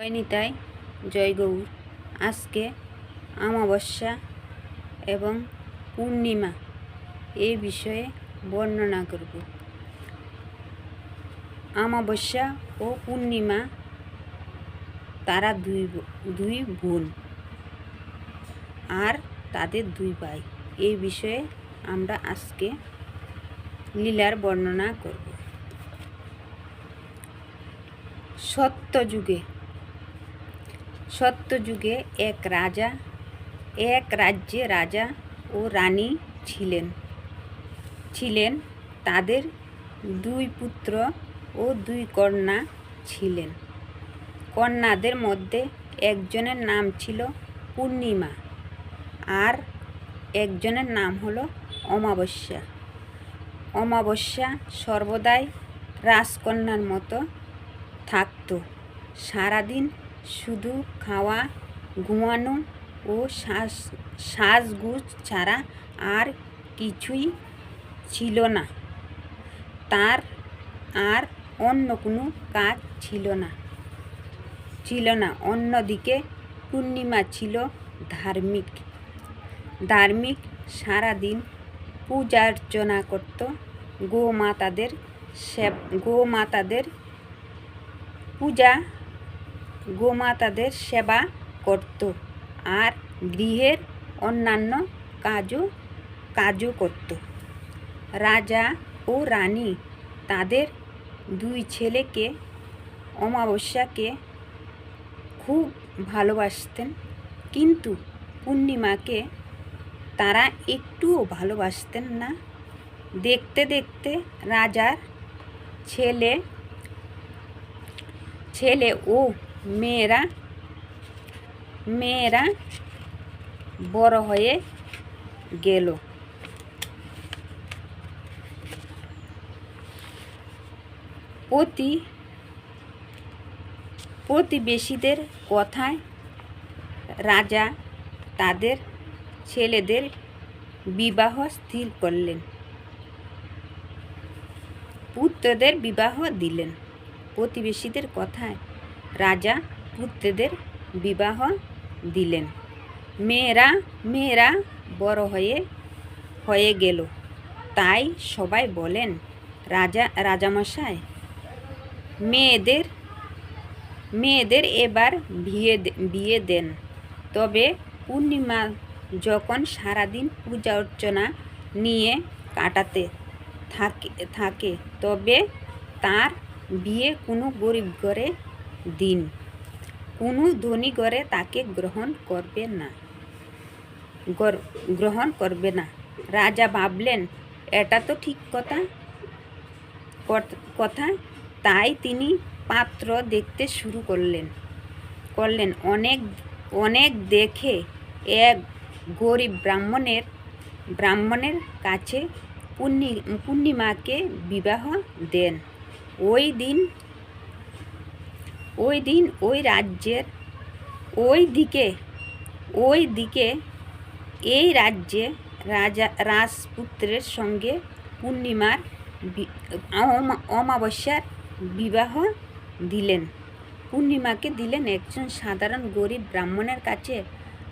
জয় নিতাই জয় আজকে অমাবস্যা এবং পূর্ণিমা এই বিষয়ে বর্ণনা করব। অমাবস্যা ও পূর্ণিমা তারা দুই দুই বোন আর তাদের দুই ভাই। এই বিষয়ে আমরা আজকে লীলার বর্ণনা করব। সত্যযুগে সত্যযুগে এক রাজা, এক রাজ্যে রাজা ও রানী ছিলেন। ছিলেন তাদের দুই পুত্র ও দুই কন্যা ছিলেন। কন্যাদের মধ্যে একজনের নাম ছিল পূর্ণিমা আর একজনের নাম হলো অমাবস্যা। অমাবস্যা সর্বদাই রাজকন্যার মতো থাকতো। সারাদিন শুধু খাওয়া, ঘুমানো ও শ্বাস, শ্বাসগুজ ছাড়া আর কিছুই ছিল না। তার আর অন্য কোনো কাজ ছিল না। ছিল না। অন্যদিকে পূর্ণিমা ছিল ধার্মিক। ধার্মিক সারাদিন পূজা অর্চনা করত। গোমাতাদের সেব, গোমাতাদের পূজা গোমাতাদের সেবা করত আর গৃহের অন্যান্য কাজও কাজও করত। রাজা ও রানী তাদের দুই ছেলেকে, অমাবস্যাকে খুব ভালোবাসতেন। কিন্তু পূর্ণিমাকে তারা একটুও ভালোবাসতেন না। দেখতে দেখতে রাজার ছেলে ছেলে ও মেয়েরা মেয়েরা বড় হয়ে গেল। প্রতি, প্রতিবেশীদের কথায় রাজা তাদের ছেলেদের বিবাহ স্থির করলেন। পুত্রদের বিবাহ দিলেন। প্রতিবেশীদের কথায় রাজা পুত্রদের বিবাহ দিলেন। মেয়েরা মেয়েরা বড় হয়ে হয়ে গেল। তাই সবাই বলেন, রাজা, রাজামশাই, মেয়েদের মেয়েদের এবার বিয়ে বিয়ে দেন। তবে পূর্ণিমা যখন সারাদিন পূজা অর্চনা নিয়ে কাটাতে থাকে থাকে, তবে তার বিয়ে কোনো গরিব ঘরে দিন। কোনো ধনী ঘরে তাকে গ্রহণ করবে না। গর- গ্রহণ করবে না। রাজা ভাবলেন, এটা তো ঠিক কথা। কথা। তাই তিনি পাত্র দেখতে শুরু করলেন। করলেন, অনেক অনেক দেখে এক গরিব ব্রাহ্মণের ব্রাহ্মণের কাছে পূর্ণি পূর্ণিমাকে বিবাহ দেন। ওই দিন ওই দিন ওই রাজ্যের, ওই দিকে ওই দিকে এই রাজ্যে রাজা, রাজপুত্রের সঙ্গে পূর্ণিমার অমা- অমাবস্যার বিবাহ দিলেন। পূর্ণিমাকে দিলেন একজন সাধারণ গরিব ব্রাহ্মণের কাছে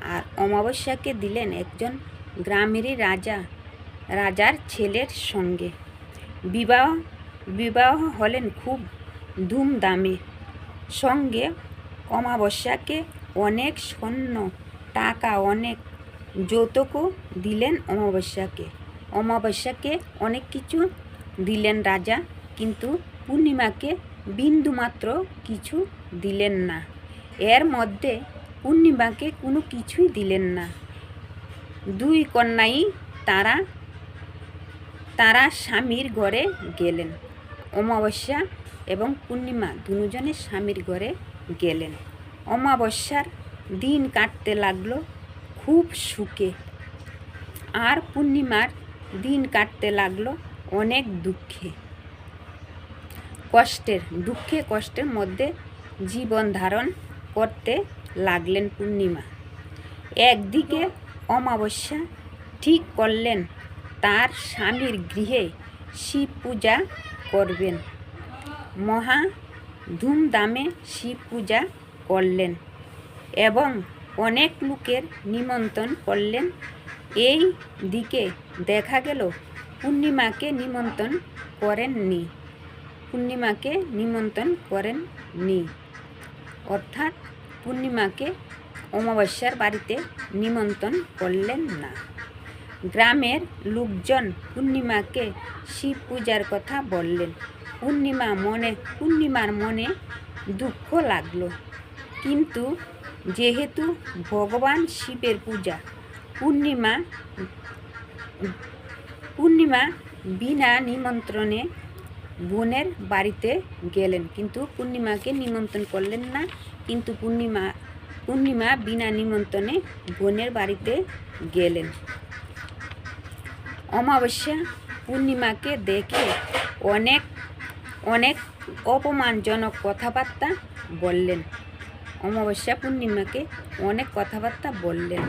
আর অমাবস্যাকে দিলেন একজন গ্রামেরই রাজা, রাজার ছেলের সঙ্গে। বিবাহ বিবাহ হলেন খুব ধুমধামে। সঙ্গে অমাবস্যাকে অনেক স্বর্ণ টাকা, অনেক যৌতুকও দিলেন অমাবস্যাকে। অমাবস্যাকে অনেক কিছু দিলেন রাজা, কিন্তু পূর্ণিমাকে বিন্দুমাত্র কিছু দিলেন না। এর মধ্যে পূর্ণিমাকে কোনো কিছুই দিলেন না। দুই কন্যাই তারা তারা স্বামীর ঘরে গেলেন। অমাবস্যা এবং পূর্ণিমা দুজনে স্বামীর ঘরে গেলেন। অমাবস্যার দিন কাটতে লাগল খুব সুখে। আর পূর্ণিমার দিন কাটতে লাগল অনেক দুঃখে। কষ্টের দুঃখে কষ্টের মধ্যে জীবন ধারণ করতে লাগলেন পূর্ণিমা। একদিকে অমাবস্যা ঠিক করলেন, তার স্বামীর গৃহে শিব পূজা করবেন। মহা ধুমধামে শিব পূজা করলেন এবং অনেক লোকের নিমন্ত্রণ করলেন। এই দিকে দেখা গেল, পূর্ণিমাকে নিমন্ত্রণ করেননি। পূর্ণিমাকে নিমন্ত্রণ করেননি। অর্থাৎ পূর্ণিমাকে অমাবস্যার বাড়িতে নিমন্ত্রণ করলেন না। গ্রামের লোকজন পূর্ণিমাকে শিব পূজার কথা বললেন। পূর্ণিমা মনে, পূর্ণিমার মনে দুঃখ লাগল। কিন্তু যেহেতু ভগবান শিবের পূজা, পূর্ণিমা পূর্ণিমা বিনা নিমন্ত্রণে বোনের বাড়িতে গেলেন। কিন্তু পূর্ণিমাকে নিমন্ত্রণ করলেন না। কিন্তু পূর্ণিমা পূর্ণিমা বিনা নিমন্ত্রণে বোনের বাড়িতে গেলেন। অমাবস্যা পূর্ণিমাকে দেখে অনেক অনেক অপমানজনক কথাবার্তা বললেন। অমাবস্যা পূর্ণিমাকে অনেক কথাবার্তা বললেন।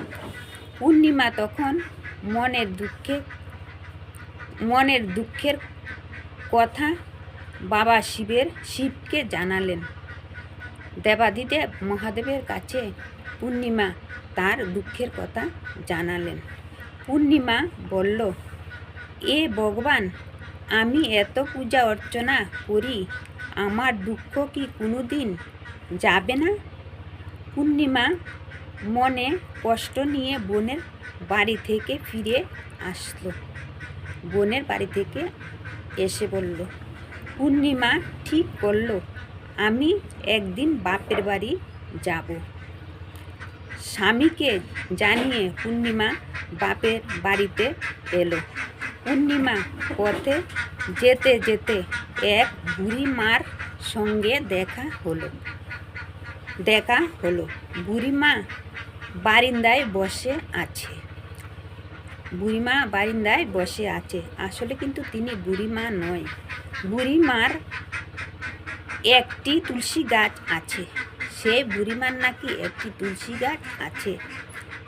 পূর্ণিমা তখন মনের দুঃখে, মনের দুঃখের কথা বাবা শিবের, শিবকে জানালেন। দেবাদিদেব মহাদেবের কাছে পূর্ণিমা তার দুঃখের কথা জানালেন। পূর্ণিমা বলল এ ভগবান, আমি এত পূজা অর্চনা করি, আমার দুঃখ কি কোনো দিন যাবে না? পূর্ণিমা মনে কষ্ট নিয়ে বোনের বাড়ি থেকে ফিরে আসলো। বোনের বাড়ি থেকে এসে বলল, পূর্ণিমা ঠিক করল, আমি একদিন বাপের বাড়ি যাব। স্বামীকে জানিয়ে পূর্ণিমা বাপের বাড়িতে এলো। পূর্ণিমা পথে যেতে যেতে এক বুড়ি মার সঙ্গে দেখা হলো। দেখা হলো। বুড়িমা বারিন্দায় বসে আছে। বুড়িমা বারিন্দায় বসে আছে। আসলে কিন্তু তিনি বুড়িমা নয়। বুড়িমার একটি তুলসী গাছ আছে। সে বুড়িমার নাকি একটি তুলসী গাছ আছে।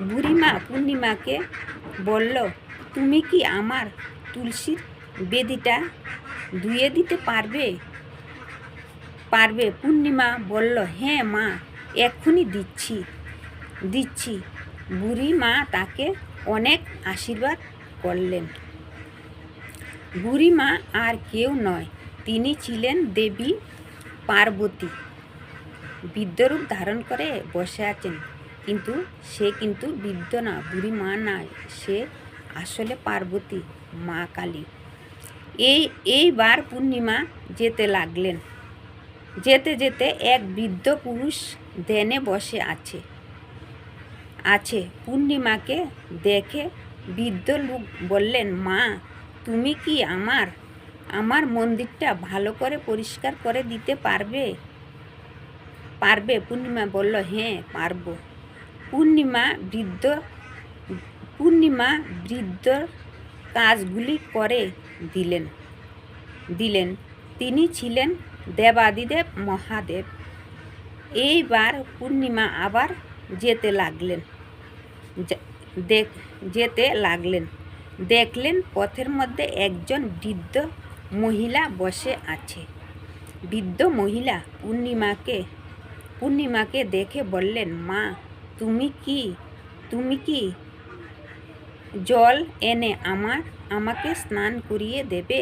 বুড়িমা পূর্ণিমাকে বলল তুমি কি আমার তুলসীর বেদিটা ধুয়ে দিতে পারবে? পারবে, পূর্ণিমা বলল। হ্যাঁ মা, এক্ষুনি দিচ্ছি। দিচ্ছি। বুড়ি মা তাকে অনেক আশীর্বাদ করলেন। বুড়ি মা আর কেউ নয়, তিনি ছিলেন দেবী পার্বতী। বৃদ্ধরূপ ধারণ করে বসে আছেন। কিন্তু সে কিন্তু বৃদ্ধ না, বুড়ি মা নয় সে আসলে পার্বতী, মা কালী। এই, এইবার পূর্ণিমা যেতে লাগলেন। যেতে যেতে এক বৃদ্ধ পুরুষ ধ্যানে বসে আছে। আছে, পূর্ণিমাকে দেখে বৃদ্ধ লোক বললেন, মা, তুমি কি আমার আমার মন্দিরটা ভালো করে পরিষ্কার করে দিতে পারবে? পারবে, পূর্ণিমা বলল হ্যাঁ পারব। পূর্ণিমা বৃদ্ধ পূর্ণিমা বৃদ্ধ কাজগুলি করে দিলেন। দিলেন। তিনি ছিলেন দেবাদিদেব মহাদেব। এইবার পূর্ণিমা আবার যেতে লাগলেন। যেতে লাগলেন। দেখলেন পথের মধ্যে একজন বৃদ্ধ মহিলা বসে আছে। বৃদ্ধ মহিলা পূর্ণিমাকে পূর্ণিমাকে দেখে বললেন, মা, তুমি কি? তুমি কি জল এনে আমার, আমাকে স্নান করিয়ে দেবে?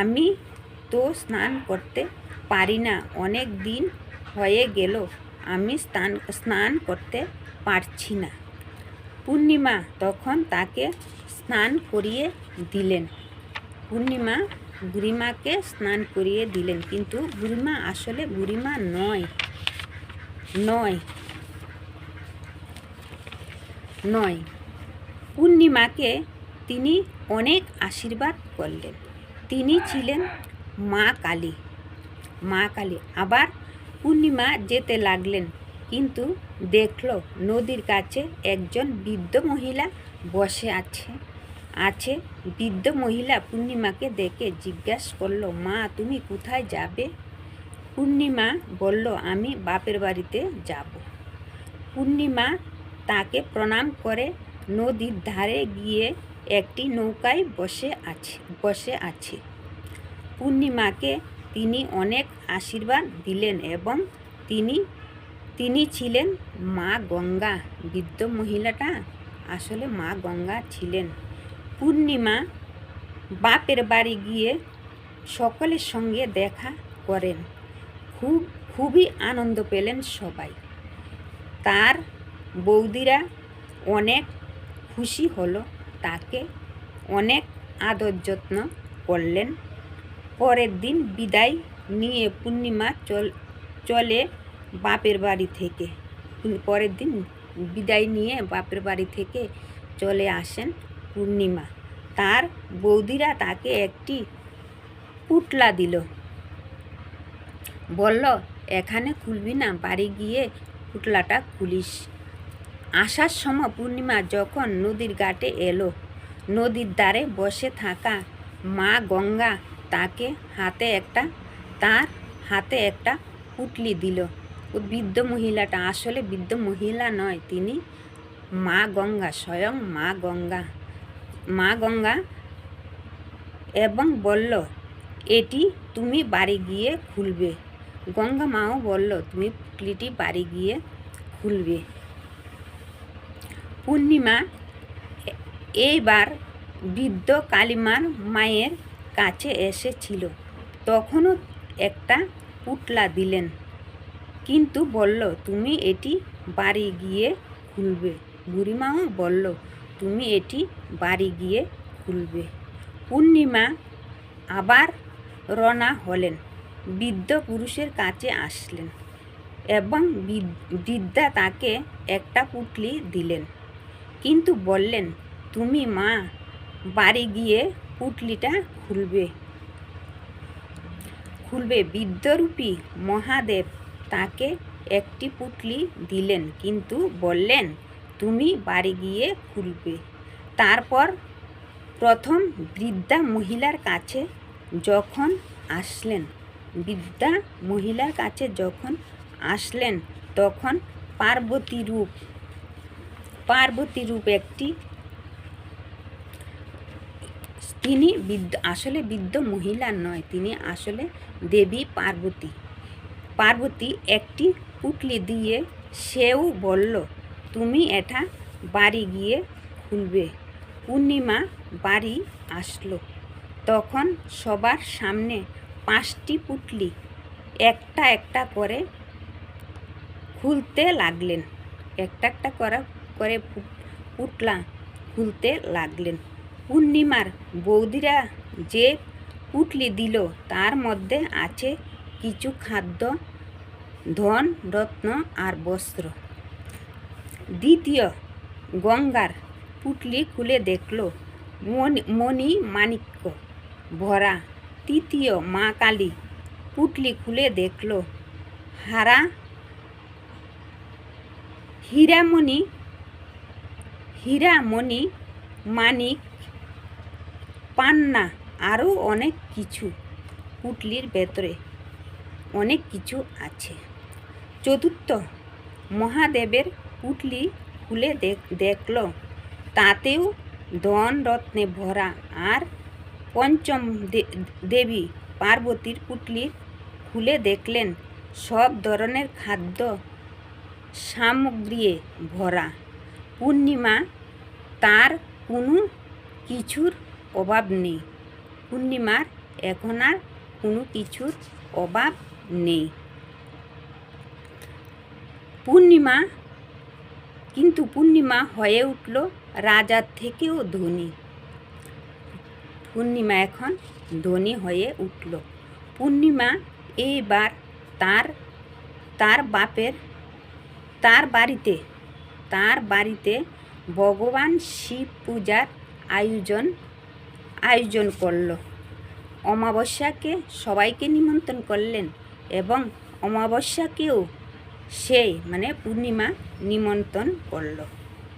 আমি তো স্নান করতে পারি না, অনেক দিন হয়ে গেল, আমি স্নান স্নান করতে পারছি না। পূর্ণিমা তখন তাকে স্নান করিয়ে দিলেন। পূর্ণিমা বুড়িমাকে স্নান করিয়ে দিলেন, কিন্তু বুড়িমা আসলে বুড়িমা নয় নয় নয়। পূর্ণিমাকে তিনি অনেক আশীর্বাদ করলেন। তিনি ছিলেন মা কালী। মা কালী আবার পূর্ণিমা যেতে লাগলেন, কিন্তু দেখল নদীর কাছে একজন বৃদ্ধ মহিলা বসে আছে। আছে, বৃদ্ধ মহিলা পূর্ণিমাকে দেখে জিজ্ঞাসা করল, মা, তুমি কোথায় যাবে? পূর্ণিমা বলল, আমি বাপের বাড়িতে যাব। পূর্ণিমা তাকে প্রণাম করে নদীর ধারে গিয়ে একটি নৌকায় বসে আছে বসে আছে। পূর্ণিমাকে তিনি অনেক আশীর্বাদ দিলেন এবং তিনি তিনি ছিলেন মা গঙ্গা। বৃদ্ধ মহিলাটা আসলে মা গঙ্গা ছিলেন। পূর্ণিমা বাপের বাড়ি গিয়ে সকলের সঙ্গে দেখা করেন। খুব, খুবই আনন্দ পেলেন সবাই। তার বৌদিরা অনেক খুশি হলো তাকে। অনেক আদর যত্ন করলেন। পরের দিন বিদায় নিয়ে পূর্ণিমা চল বাপের বাড়ি থেকে। পরের দিন বিদায় নিয়ে বাপের বাড়ি থেকে চলে আসেন পূর্ণিমা। তার বৌদিরা তাকে একটি পুটলা দিল। বলল, এখানে খুলবি না, বাড়ি গিয়ে পুটলাটা খুলিস। আসার সময় পূর্ণিমা যখন নদীর ঘাটে এলো, নদীর ধারে বসে থাকা মা গঙ্গা তাকে হাতে একটা, তার হাতে একটা পুটলি দিল। ও বৃদ্ধ মহিলাটা আসলে বৃদ্ধ মহিলা নয়, তিনি মা গঙ্গা, স্বয়ং মা গঙ্গা। মা গঙ্গা এবং বলল, এটি তুমি বাড়ি গিয়ে খুলবে। গঙ্গা মাও বলল, তুমি পুটলিটি বাড়ি গিয়ে খুলবে। পূর্ণিমা এইবার বৃদ্ধ কালিমার মায়ের কাছে এসেছিল। তখনও একটা পুটলা দিলেন। কিন্তু বলল, তুমি এটি বাড়ি গিয়ে খুলবে। বুড়িমাও বলল, তুমি এটি বাড়ি গিয়ে খুলবে। পূর্ণিমা আবার রওনা হলেন। বৃদ্ধ পুরুষের কাছে আসলেন এবং বৃদ- বৃদ্ধা তাকে একটা পুটলি দিলেন। কিন্তু বললেন, তুমি মা, বাড়ি গিয়ে পুটলিটা খুলবে। খুলবে। বিদ্যরূপী মহাদেব তাকে একটি পুটলি দিলেন, কিন্তু বললেন, তুমি বাড়ি গিয়ে খুলবে। তারপর প্রথম বৃদ্ধা মহিলার কাছে যখন আসলেন, বৃদ্ধা মহিলার কাছে যখন আসলেন, তখন পার্বতী রূপ পার্বতী রূপ একটি তিনি বৃদ্ধ আসলে বৃদ্ধ মহিলা নয়, তিনি আসলে দেবী পার্বতী। পার্বতী একটি পুটলি দিয়ে সেও বলল, তুমি এটা বাড়ি গিয়ে খুলবে। পূর্ণিমা বাড়ি আসলো। তখন সবার সামনে পাঁচটি পুটলি একটা একটা করে খুলতে লাগলেন। একটা একটা করা করে পুটলা খুলতে লাগলেন। পূর্ণিমার বৌদিরা যে পুটলি দিল, তার মধ্যে আছে কিছু খাদ্য, ধন, রত্ন আর বস্ত্র। দ্বিতীয় গঙ্গার পুটলি খুলে দেখল মণি মাণিক্য। ভরা তৃতীয় মা কালী পুটলি খুলে দেখল হারা, হীরামণি হীরামণি, মানিক, পান্না আরও অনেক কিছু পুটলির ভেতরে অনেক কিছু আছে। চতুর্থ, মহাদেবের পুটলি খুলে দেখ, দেখল, তাতেও ধন রত্নে ভরা আর পঞ্চম দেবী পার্বতীর পুটলি খুলে দেখলেন, সব ধরনের খাদ্য সামগ্রী ভরা। পূর্ণিমা, তার কোনো কিছুর অভাব নেই। পূর্ণিমার এখন আর কোনো কিছুর অভাব নেই। পূর্ণিমা, কিন্তু পূর্ণিমা হয়ে উঠল রাজার থেকেও ধনী। পূর্ণিমা এখন ধনী হয়ে উঠল। পূর্ণিমা এইবার তার তার বাপের, তার বাড়িতে তার বাড়িতে ভগবান শিব পূজার আয়োজন আয়োজন করল। অমাবস্যাকে সবাইকে নিমন্ত্রণ করলেন এবং অমাবস্যাকেও সেই মানে পূর্ণিমা, নিমন্ত্রণ করল।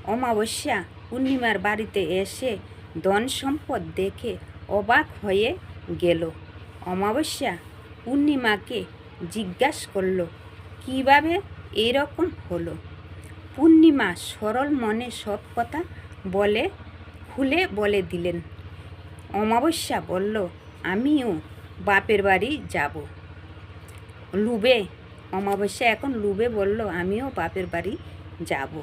অমাবস্যা পূর্ণিমার বাড়িতে এসে ধন সম্পদ দেখে অবাক হয়ে গেল। অমাবস্যা পূর্ণিমাকে জিজ্ঞাসা করল, কীভাবে এরকম হলো? পূর্ণিমা সরল মনে সব কথা বলে, খুলে বলে দিলেন। অমাবস্যা বলল, আমিও বাপের বাড়ি যাব। লুবে, অমাবস্যা এখন লুবে বলল, আমিও বাপের বাড়ি যাব।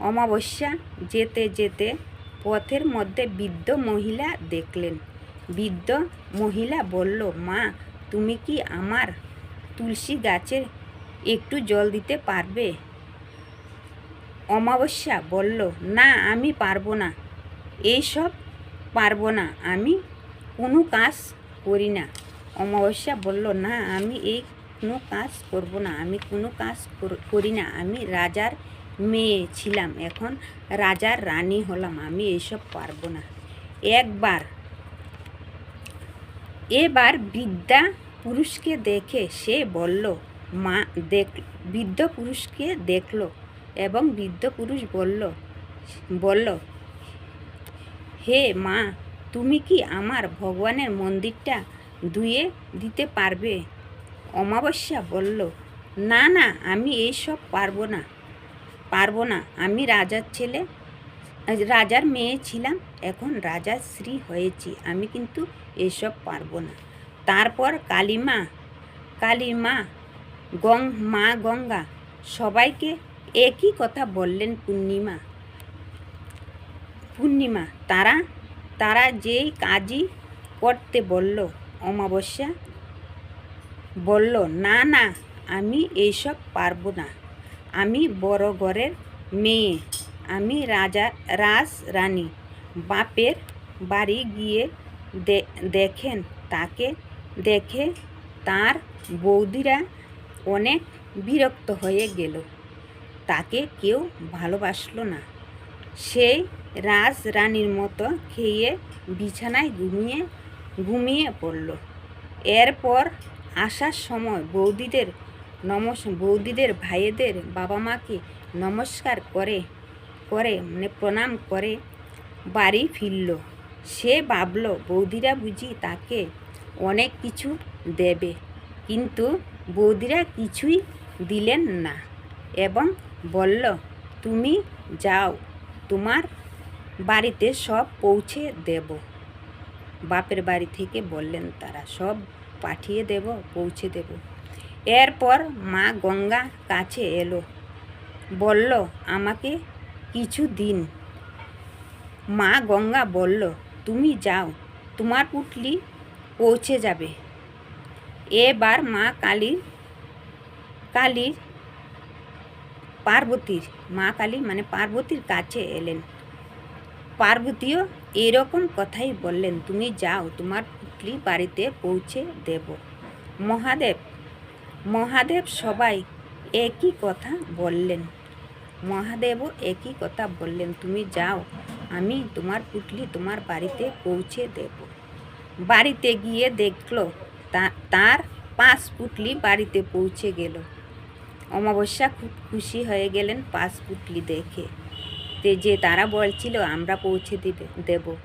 অমাবস্যা যেতে যেতে পথের মধ্যে বৃদ্ধ মহিলা দেখলেন। বৃদ্ধ মহিলা বলল, মা, তুমি কি আমার তুলসী গাছের একটু জল দিতে পারবে? অমাবস্যা বলল, না, আমি পারব না। এইসব পারব না। আমি কোনো কাজ করি না। অমাবস্যা বলল, না, আমি এই কোনো কাজ করব না। আমি কোনো কাজ করি না। আমি রাজার মেয়ে ছিলাম। এখন রাজার রানী হলাম। আমি এইসব পারব না। একবার, এবার বৃদ্ধা পুরুষকে দেখে সে বলল, মা, দেখ, বৃদ্ধ পুরুষকে দেখল। এবং বৃদ্ধ পুরুষ বলল বলল, হে মা, তুমি কি আমার ভগবানের মন্দিরটা ধুয়ে দিতে পারবে? অমাবস্যা বলল, না না, আমি এইসব পারব না পারব না। আমি রাজার ছেলে, রাজার মেয়ে ছিলাম, এখন রাজার স্ত্রী হয়েছি, আমি কিন্তু এসব পারব না। তারপর কালিমা কালিমা, গং, মা গঙ্গা সবাইকে একই কথা বললেন পূর্ণিমা। পূর্ণিমা, তারা তারা যেই কাজই করতে বলল, অমাবস্যা, বলল, না না, আমি এইসব পারব না। আমি বড় ঘরের মেয়ে, আমি রাজা রাজ রানী বাপের বাড়ি গিয়ে দেখেন, তাকে দেখে তার বৌদিরা অনেক বিরক্ত হয়ে গেল। তাকে কেউ ভালোবাসলো না। সেই রাজ রানীর মতো খেয়ে বিছানায় ঘুমিয়ে ঘুমিয়ে পড়ল। এরপর আসার সময় বৌদিদের নমস, বৌদিদের ভাইয়েদের বাবা মাকে নমস্কার করে করে মানে প্রণাম করে বাড়ি ফিরল। সে ভাবল, বৌদিরা বুঝি তাকে অনেক কিছু দেবে, কিন্তু বৌদিরা কিছুই দিলেন না এবং বলল, তুমি যাও, তোমার বাড়িতে সব পৌঁছে দেব। বাপের বাড়ি থেকে বললেন তারা, সব পাঠিয়ে দেব, পৌঁছে দেব। এরপর মা গঙ্গা কাছে এলো, বলল, আমাকে কিছু দিন। মা গঙ্গা বলল, তুমি যাও, তোমার পুটলি পৌঁছে যাবে। এবার মা কালীর কালীর পার্বতীর, মা কালী মানে পার্বতীর কাছে এলেন। পার্বতীও এরকম কথাই বললেন, তুমি যাও, তোমার পুটলি বাড়িতে পৌঁছে দেব। মহাদেব মহাদেব সবাই একই কথা বললেন। মহাদেবও একই কথা বললেন, তুমি যাও, আমি তোমার পুটলি তোমার বাড়িতে পৌঁছে দেব। বাড়িতে গিয়ে দেখল তার পাঁচ পুটলি বাড়িতে পৌঁছে গেল। অমাবস্যা খুব খুশি হয়ে গেলেন পাঁচ পুটলি দেখে। যে তারা বলছিল, আমরা পৌঁছে দিবে, দেব।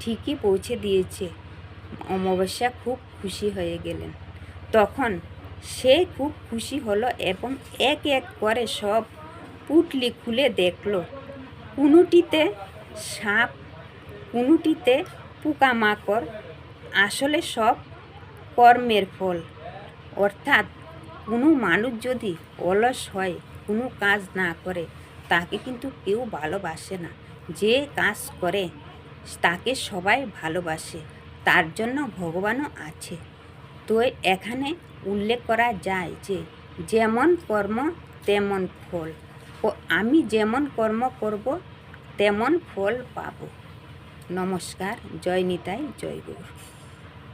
ঠিকই পৌঁছে দিয়েছে। অমাবস্যা খুব খুশি হয়ে গেলেন। তখন সে খুব খুশি হলো এবং এক এক করে সব পুটলি খুলে দেখল। কোনোটিতে সাপ, কোনোটিতে পোকামাকড়, আসলে সব কর্মের ফল। অর্থাৎ কোনো মানুষ যদি অলস হয়, কোনো কাজ না করে, তাকে কিন্তু কেউ ভালোবাসে না। যে কাজ করে, তাকে সবাই ভালোবাসে। তার জন্য ভগবানও আছে। তো এখানে উল্লেখ করা যায় যে, যেমন কর্ম, তেমন ফল। ও আমি যেমন কর্ম করব, তেমন ফল পাব। নমস্কার, জয় নিতাই, জয় গৌর।